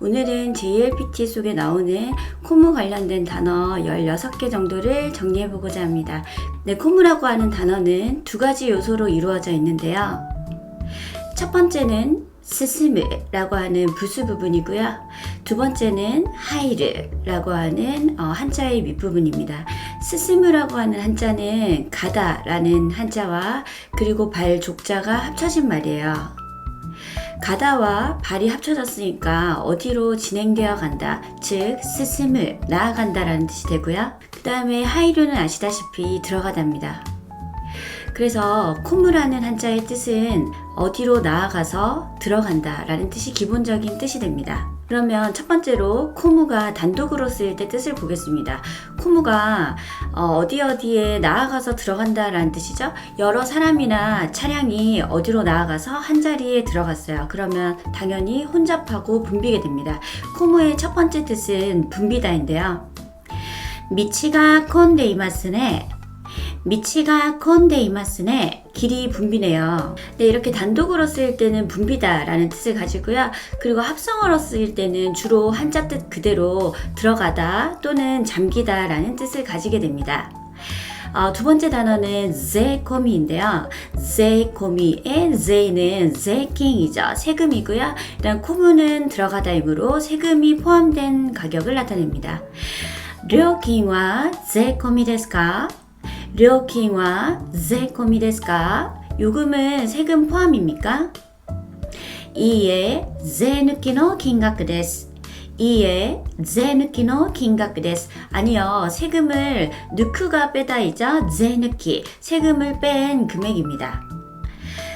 오늘은 JLPT 속에 나오는 코무 관련된 단어 16개 정도를 정리해 보고자 합니다. 네, 코무라고 하는 단어는 두 가지 요소로 이루어져 있는데요. 첫 번째는 스스무라고 하는 부수 부분이고요. 두 번째는 하이르라고 하는 어, 한자의 밑부분입니다. 스스무라고 하는 한자는 가다라는 한자와 그리고 발 족자가 합쳐진 말이에요. 가다와 발이 합쳐졌으니까 어디로 진행되어 간다. 즉, 스스물, 나아간다라는 뜻이 되고요. 그 다음에 하이루는 아시다시피 들어가답니다. 그래서 콧무라는 한자의 뜻은 어디로 나아가서 들어간다라는 뜻이 기본적인 뜻이 됩니다. 그러면 첫 번째로 코무가 단독으로 쓰일 때 뜻을 보겠습니다. 코무가 어, 디 어디에 나아가서 들어간다라는 뜻이죠. 여러 사람이나 차량이 어디로 나아가서 한 자리에 들어갔어요. 그러면 당연히 혼잡하고 붐비게 됩니다. 코무의 첫 번째 뜻은 붐비다인데요. 미치가 콘데 이마스네 미치가 컨데 이마스네 길이 분비네요. 네, 이렇게 단독으로 쓰일 때는 분비다 라는 뜻을 가지고요. 그리고 합성어로 쓰일 때는 주로 한자 뜻 그대로 들어가다 또는 잠기다 라는 뜻을 가지게 됩니다. 어, 두 번째 단어는 제코미인데요. 제코미의 제는 제킹이죠. 세금이고요. 일단 코무는 들어가다이므로 세금이 포함된 가격을 나타냅니다. 료킹와 제코미 데스까? 料金は税込みですか 요금은 세금 포함입니까? 이에 税抜きの金額です。이에 税抜きの金額です. 아니요, 세금을 누크가 빼다이자 税抜き, 세금을 뺀 금액입니다.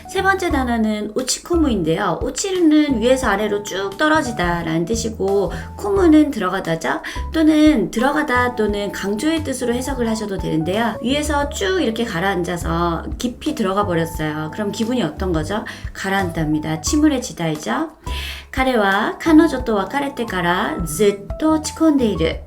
세 번째 단어는 오치코무인데요. 오치는 위에서 아래로 쭉 떨어지다 라는 뜻이고 코무는 들어가다죠. 또는 들어가다 또는 강조의 뜻으로 해석을 하셔도 되는데요. 위에서 쭉 이렇게 가라앉아서 깊이 들어가 버렸어요. 그럼 기분이 어떤 거죠? 가라앉답니다. 침울해지다이죠. 彼は彼女と別れてからずっと落ち込んでいる。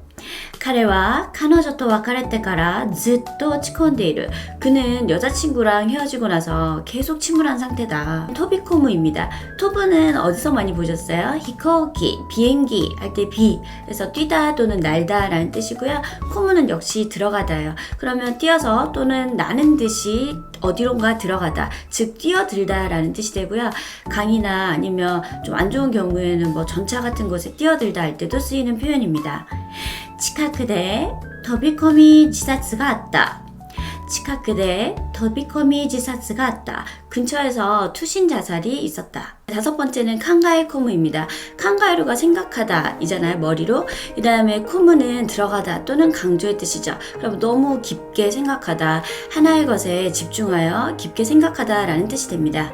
彼は彼女と別れてからずっと落ち込んでいる. 그는 여자친구랑 헤어지고 나서 계속 침울한 상태다. 토비코무입니다. 토브는 어디서 많이 보셨어요? 히코기, 비행기 할 때 비. 그래서 뛰다 또는 날다 라는 뜻이고요. 코무는 역시 들어가다요. 그러면 뛰어서 또는 나는 듯이 어디론가 들어가다. 즉, 뛰어들다 라는 뜻이 되고요. 강이나 아니면 좀 안 좋은 경우에는 뭐 전차 같은 곳에 뛰어들다 할 때도 쓰이는 표현입니다. 近くで飛び込み自殺があった。近くで飛び込み自殺があった. 근처에서 투신 자살이 있었다. 다섯 번째는 칸가이 코무입니다. 칸가이루가 생각하다 이잖아요. 머리로. 그 다음에 코무는 들어가다 또는 강조의 뜻이죠. 그럼 너무 깊게 생각하다. 하나의 것에 집중하여 깊게 생각하다 라는 뜻이 됩니다.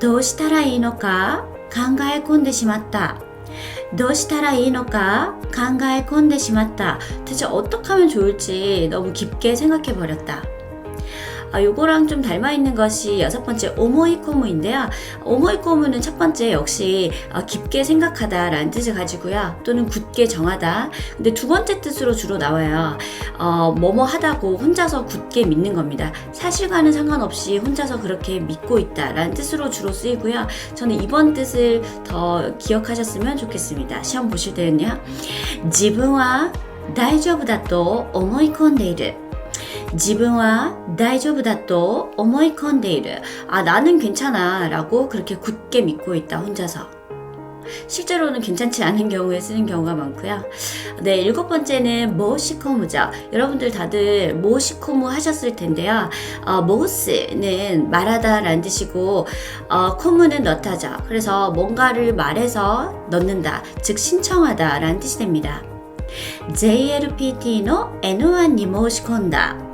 どうしたらいいのか考え込んでしまった。 どうしたらいいのか考え込んでしまった. 대체 어떻게 하면 좋을지 너무 깊게 생각해 버렸다. 아, 요거랑 좀 닮아 있는 것이 여섯 번째 오모이코무인데요. 오모이코무는 첫 번째 역시 어, 깊게 생각하다라는 뜻을 가지고요. 또는 굳게 정하다. 근데 두 번째 뜻으로 주로 나와요. 어, 뭐뭐 하다고 혼자서 굳게 믿는 겁니다. 사실과는 상관없이 혼자서 그렇게 믿고 있다라는 뜻으로 주로 쓰이고요. 저는 이번 뜻을 더 기억하셨으면 좋겠습니다. 시험 보실 때는요. 自分は大丈夫だと思い込んでいる。 自分は大丈夫だと思い込んでいる. 아, 나는 괜찮아. 라고 그렇게 굳게 믿고 있다, 혼자서. 실제로는 괜찮지 않은 경우에 쓰는 경우가 많고요. 네, 일곱 번째는 모시코무죠. 여러분들 다들 모시코무 하셨을 텐데요. 어, 모스는 말하다라는 뜻이고 어, 코무는 넣다죠. 그래서 뭔가를 말해서 넣는다, 즉 신청하다라는 뜻이 됩니다. JLPT の N1 に申し込んだ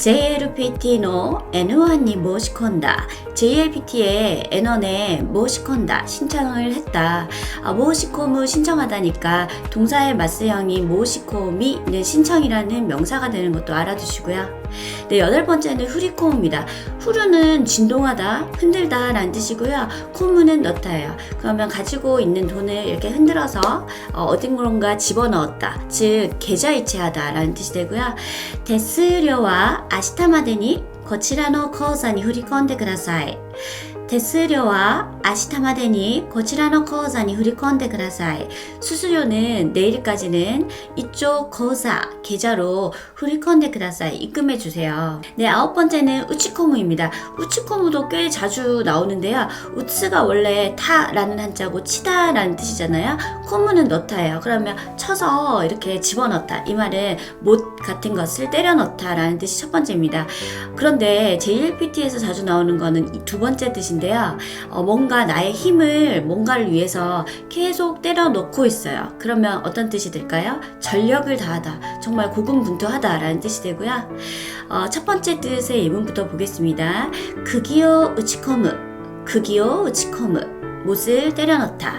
JLPTの N1이 모시콘다. JLPT에 N1에 모시콘다 신청을 했다. 아, 모시코무 신청하다니까 동사의 마스형이 모시코미는 신청이라는 명사가 되는 것도 알아두시고요. 네, 여덟 번째는 후리코입니다. 후루는 진동하다, 흔들다 라는 뜻이고요. 코무는 넣다예요. 그러면 가지고 있는 돈을 이렇게 흔들어서 어, 어딘가 집어넣었다. 즉, 계좌이체하다 라는 뜻이 되고요. 데스려와 明日までにこちらの口座に振り込んでください。 手数料は明日までにこちらの口座に振り込んでください. 수수료는 내일까지는 이쪽口座, 계좌로 振り込んでください. 입금해 주세요. 네, 아홉 번째는 우치코무입니다. 우치코무도 꽤 자주 나오는데요. 우츠가 원래 타라는 한자고 치다라는 뜻이잖아요. 코무는 넣다예요. 그러면 쳐서 이렇게 집어넣다. 이 말은 못 같은 것을 때려 넣다라는 뜻이 첫 번째입니다. 그런데 JLPT에서 자주 나오는 거는 이두 번째 뜻인데요. 어, 뭔가 나의 힘을 뭔가를 위해서 계속 때려 넣고 있어요. 그러면 어떤 뜻이 될까요? 전력을 다하다. 정말 고군분투하다라는 뜻이 되고요. 어, 첫 번째 뜻의 예문부터 보겠습니다. 극이요 우치코무, 극이요 우치코무, 못을 때려 넣다.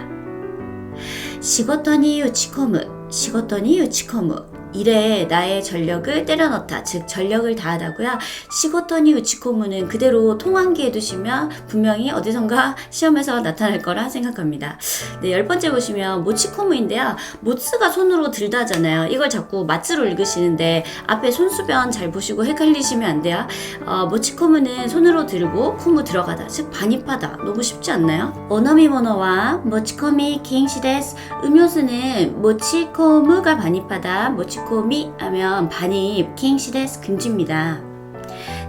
시고토니 우치코무, 시고토니 우치코무. 일에 나의 전력을 때려 넣다. 즉, 전력을 다하다고요. 시고토니 우치코무는 그대로 통환기에 두시면 분명히 어디선가 시험에서 나타날 거라 생각합니다. 네, 열 번째 보시면 모치코무인데요. 모츠가 손으로 들다잖아요. 이걸 자꾸 마츠로 읽으시는데 앞에 손수변 잘 보시고 헷갈리시면 안 돼요. 어, 모치코무는 손으로 들고 코무 들어가다. 즉, 반입하다. 너무 쉽지 않나요? 오너미 모노와 모치코미 킹시데스. 음료수는 모치코무가 반입하다. 모치 코미 하면 반입 킹시데스 금지입니다.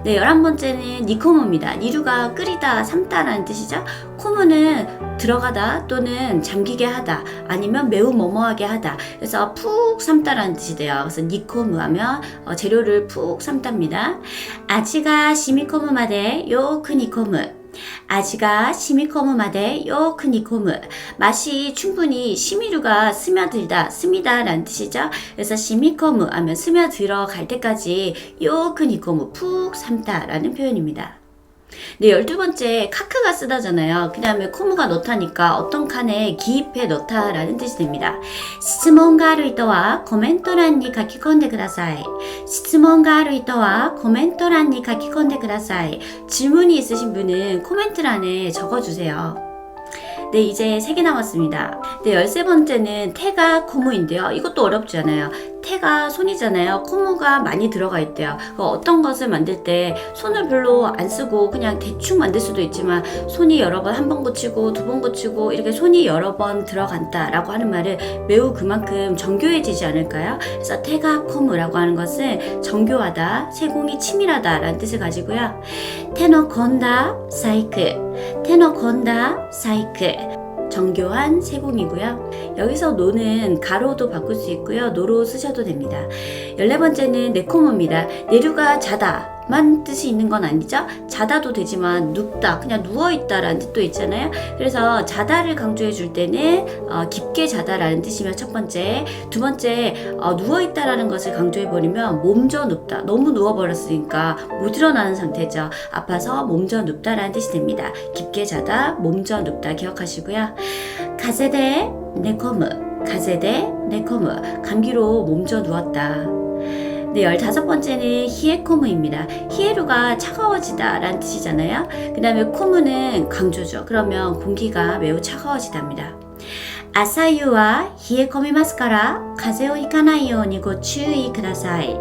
네, 열한 번째는 니코무입니다. 니루가 끓이다, 삶다라는 뜻이죠. 코무는 들어가다 또는 잠기게 하다 아니면 매우 머머하게 하다. 그래서 푹 삶다라는 뜻이 돼요. 그래서 니코무 하면 어, 재료를 푹 삶답니다. 아지가 시미코무마데 요크 니코무. 아지가 시미코무마데 요크 니코무. 맛이 충분히 시미류가 스며들다, 스미다 라는 뜻이죠. 그래서 시미코무 하면 스며들어 갈 때까지 요크 니코무 푹 삶다 라는 표현입니다. 네, 열두 번째 카크가 쓰다잖아요. 그 다음에 코무가 넣다니까 어떤 칸에 기입해 넣다라는 뜻이 됩니다. 質問がある人はコメント欄に書き込んでください.質問がある人はコメント欄に書き込んでください. 질문이 있으신 분은 코멘트란에 적어주세요. 네, 이제 세 개 남았습니다. 네, 열세 번째는 태가 코무인데요. 이것도 어렵지 않아요. 태가 손이잖아요. 코무가 많이 들어가 있대요. 그 어떤 것을 만들 때 손을 별로 안 쓰고 그냥 대충 만들 수도 있지만 손이 여러 번 한 번 고치고 두 번 고치고 이렇게 손이 여러 번 들어간다라고 하는 말은 매우 그만큼 정교해지지 않을까요? 그래서 태가 코무라고 하는 것은 정교하다, 세공이 치밀하다라는 뜻을 가지고요. 테노 건다 사이클, 테노 건다 사이클. 정교한 세공이고요. 여기서 노는 가로도 바꿀 수 있고요. 노로 쓰셔도 됩니다. 14번째는 네코모입니다. 내류가 자다. 만 뜻이 있는 건 아니죠? 자다도 되지만 눕다, 그냥 누워있다라는 뜻도 있잖아요. 그래서 자다를 강조해 줄 때는 어, 깊게 자다라는 뜻이면 첫 번째, 두 번째 어, 누워있다라는 것을 강조해 버리면 몸져 눕다. 너무 누워버렸으니까 못 일어나는 상태죠. 아파서 몸져 눕다라는 뜻이 됩니다. 깊게 자다, 몸져 눕다 기억하시고요. 가세대 네코무, 가세대 네코무, 감기로 몸져 누웠다. 네, 열다섯 번째는 히에코무입니다. 히에루가 차가워지다 라는 뜻이잖아요. 그 다음에 코무는 강조죠. 그러면 공기가 매우 차가워지답니다. 아사유와 히에코미마스카라 가세오 히카나이요 니고 추이 쿠다사이.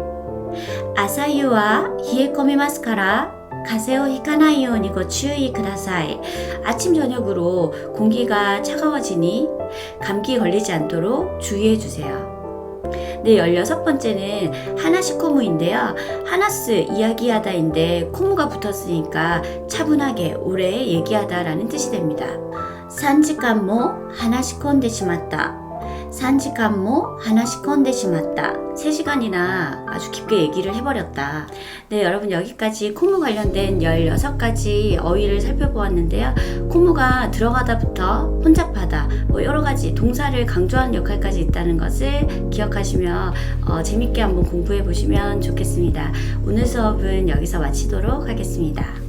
아사유와 히에코미마스카라 가세요 히카나이요 니고 추이 쿠다사이. 아침 저녁으로 공기가 차가워지니 감기 걸리지 않도록 주의해 주세요. 네, 16번째는 하나씩 코무인데요. 하나스 이야기하다인데 코무가 붙었으니까 차분하게 오래 얘기하다라는 뜻이 됩니다. 산지간모 하나시 콘데시맞다. 산지간모 하나시 콘데시맞다. 3시간이나 아주 깊게 얘기를 해버렸다. 네, 여러분 여기까지 코무 관련된 16가지 어휘를 살펴보았는데요. 코무가 들어가다부터 혼자 뭐 여러 가지 동사를 강조하는 역할까지 있다는 것을 기억하시며 어, 재밌게 한번 공부해 보시면 좋겠습니다. 오늘 수업은 여기서 마치도록 하겠습니다.